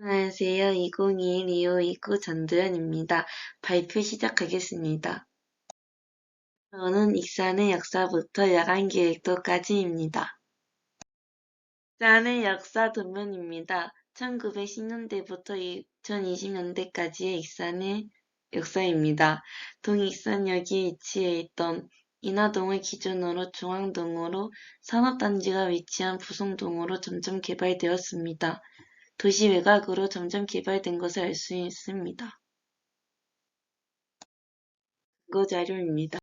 안녕하세요. 2021 2529 전도연입니다. 발표 시작하겠습니다. 저는 익산의 역사부터 야간 계획도까지입니다. 익산의 역사 도면입니다. 1910년대부터 2020년대까지의 익산의 역사입니다. 동익산역이 위치해 있던 인하동을 기준으로 중앙동으로 산업단지가 위치한 부송동으로 점점 개발되었습니다. 도시 외곽으로 점점 개발된 것을 알 수 있습니다. 근거 자료입니다.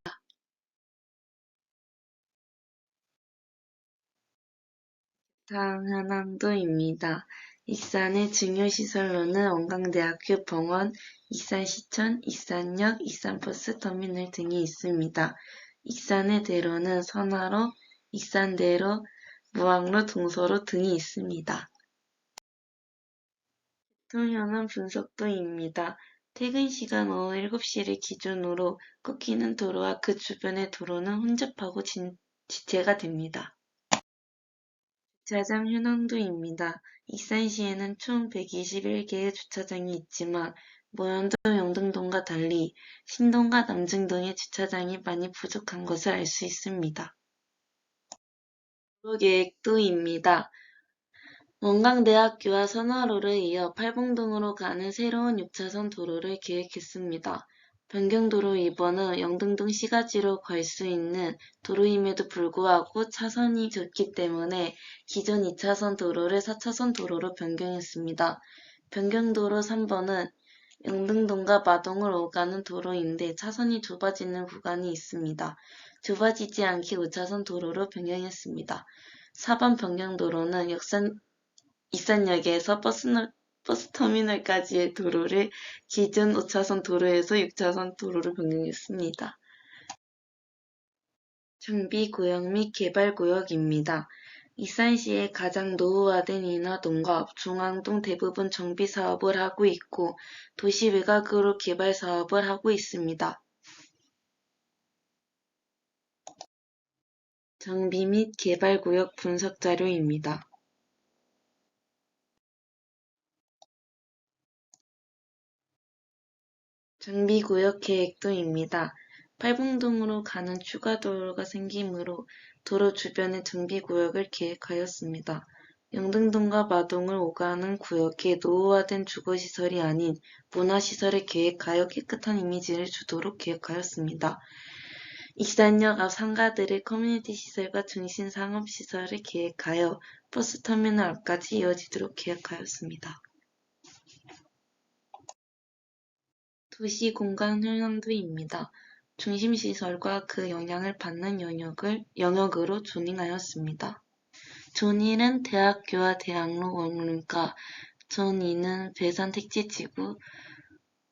다음 현황도입니다. 익산의 중요시설로는 원광대학교 병원, 익산시청, 익산역, 익산버스터미널 등이 있습니다. 익산의 대로는 선화로, 익산대로, 무항로, 동서로 등이 있습니다. 교통현황 분석도입니다. 퇴근 시간 오후 7시를 기준으로 꺾이는 도로와 그 주변의 도로는 혼잡하고 지체가 됩니다. 주차장 현황도입니다. 익산시에는 총 121개의 주차장이 있지만 모현동, 영등동과 달리 신동과 남증 동의 주차장이 많이 부족한 것을 알 수 있습니다. 도로계획도입니다. 원광대학교와 선화로를 이어 팔봉동으로 가는 새로운 6차선 도로를 계획했습니다. 변경도로 2번은 영등동 시가지로 갈수 있는 도로임에도 불구하고 차선이 좁기 때문에 기존 2차선 도로를 4차선 도로로 변경했습니다. 변경도로 3번은 영등동과 마동을 오가는 도로인데 차선이 좁아지는 구간이 있습니다. 좁아지지 않게 5차선 도로로 변경했습니다. 4번 변경도로는 역산 익산역에서 버스터미널까지의 도로를 기존 5차선 도로에서 6차선 도로로 변경했습니다. 정비구역 및 개발구역입니다. 익산시의 가장 노후화된 인하동과 중앙동 대부분 정비 사업을 하고 있고 도시 외곽으로 개발 사업을 하고 있습니다. 정비 및 개발구역 분석 자료입니다. 정비구역 계획도입니다. 팔봉동으로 가는 추가 도로가 생기므로 도로 주변의 정비구역을 계획하였습니다. 영등동과 마동을 오가는 구역에 노후화된 주거시설이 아닌 문화시설을 계획하여 깨끗한 이미지를 주도록 계획하였습니다. 익산역 앞 상가들의 커뮤니티 시설과 중심 상업시설을 계획하여 버스터미널 앞까지 이어지도록 계획하였습니다. 도시 공간 현황도입니다. 중심시설과 그 영향을 받는 영역을, 영역으로 조닝하였습니다. 존1은 대학교와 대학로 원룸가, 존2는 배산 택지지구,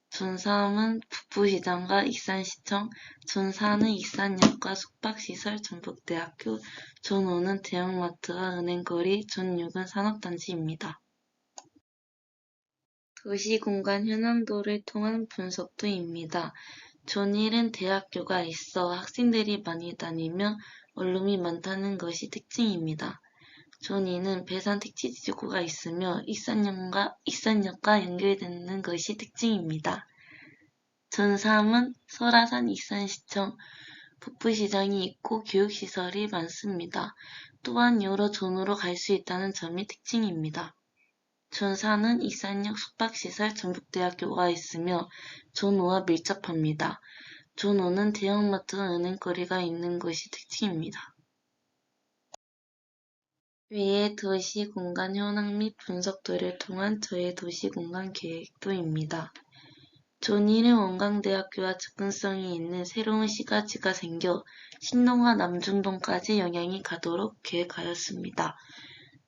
존3은 북부시장과 익산시청, 존4는 익산역과 숙박시설, 전북대학교, 존5는 대형마트와 은행거리, 존6은 산업단지입니다. 도시공간 현황도를 통한 분석도입니다. 존1은 대학교가 있어 학생들이 많이 다니며 원룸이 많다는 것이 특징입니다. 존2는 배산 택지지구가 있으며 익산역과, 익산역과 연결되는 것이 특징입니다. 존3은 설화산 익산시청, 북부시장이 있고 교육시설이 많습니다. 또한 여러 존으로 갈 수 있다는 점이 특징입니다. 존사는 익산역 숙박시설 전북대학교가 있으며 존5와 밀접합니다. 존5는 대형마트와 은행거리가 있는 것이 특징입니다. 위의 도시 공간 현황 및 분석도를 통한 저의 도시 공간 계획도입니다. 존1의 원광대학교와 접근성이 있는 새로운 시가지가 생겨 신동과 남중동까지 영향이 가도록 계획하였습니다.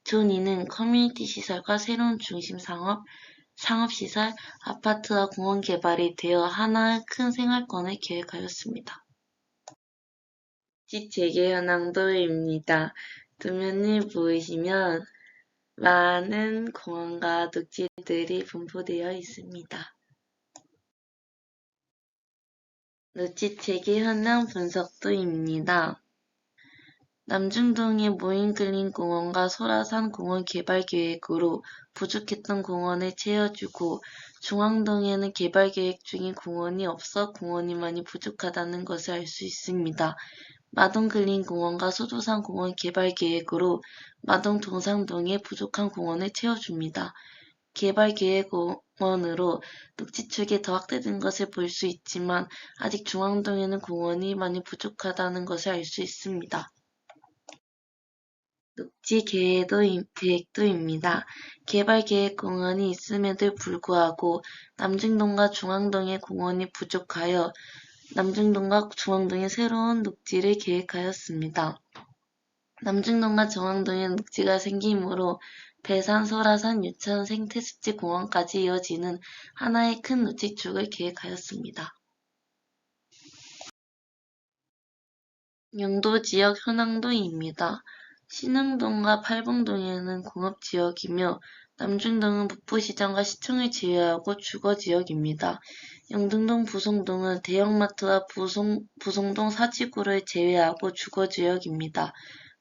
존이는 커뮤니티 시설과 새로운 중심 상업, 상업시설, 아파트와 공원 개발이 되어 하나의 큰 생활권을 계획하였습니다. 집 재개 현황도입니다. 도면을 보시면 많은 공원과 녹지들이 분포되어 있습니다. 녹지 재개 현황 분석도입니다. 남중동의 모인글린 공원과 소라산 공원 개발 계획으로 부족했던 공원을 채워주고 중앙동에는 개발 계획 중인 공원이 없어 공원이 많이 부족하다는 것을 알 수 있습니다. 마동글린 공원과 소도산 공원 개발 계획으로 마동 동상동의 부족한 공원을 채워줍니다. 개발 계획 공원으로 녹지 축이 더 확대된 것을 볼 수 있지만 아직 중앙동에는 공원이 많이 부족하다는 것을 알 수 있습니다. 녹지 계획도, 계획도입니다. 개발 계획 공원이 있음에도 불구하고 남중동과 중앙동의 공원이 부족하여 남중동과 중앙동에 새로운 녹지를 계획하였습니다. 남중동과 중앙동에 녹지가 생기므로 배산, 설화산, 유천, 생태습지 공원까지 이어지는 하나의 큰 녹지축을 계획하였습니다. 영도 지역 현황도입니다. 신흥동과 팔봉동에는 공업지역이며 남중동은 북부시장과 시청을 제외하고 주거지역입니다. 영등동, 부송동은 대형마트와 부송, 부송동 사지구를 제외하고 주거지역입니다.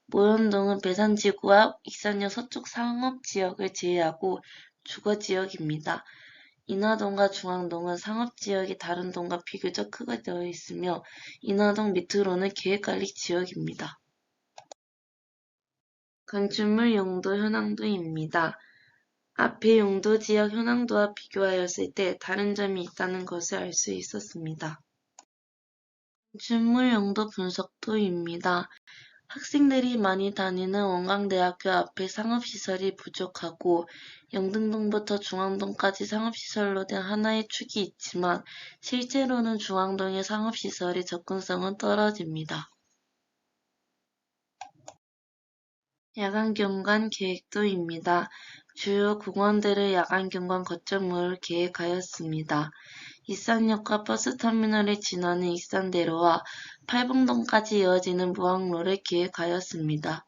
모현동은 배산지구와 익산역 서쪽 상업지역을 제외하고 주거지역입니다. 인하동과 중앙동은 상업지역이 다른 동과 비교적 크게 되어 있으며 인하동 밑으로는 계획관리 지역입니다. 건축물 용도 현황도입니다. 앞의 용도 지역 현황도와 비교하였을 때 다른 점이 있다는 것을 알 수 있었습니다. 건축물 용도 분석도입니다. 학생들이 많이 다니는 원광대학교 앞에 상업시설이 부족하고 영등동부터 중앙동까지 상업시설로 된 하나의 축이 있지만 실제로는 중앙동의 상업시설의 접근성은 떨어집니다. 야간 경관 계획도입니다. 주요 공원들의 야간 경관 거점을 계획하였습니다. 익산역과 버스터미널을 지나는 익산대로와 팔봉동까지 이어지는 무항로를 계획하였습니다.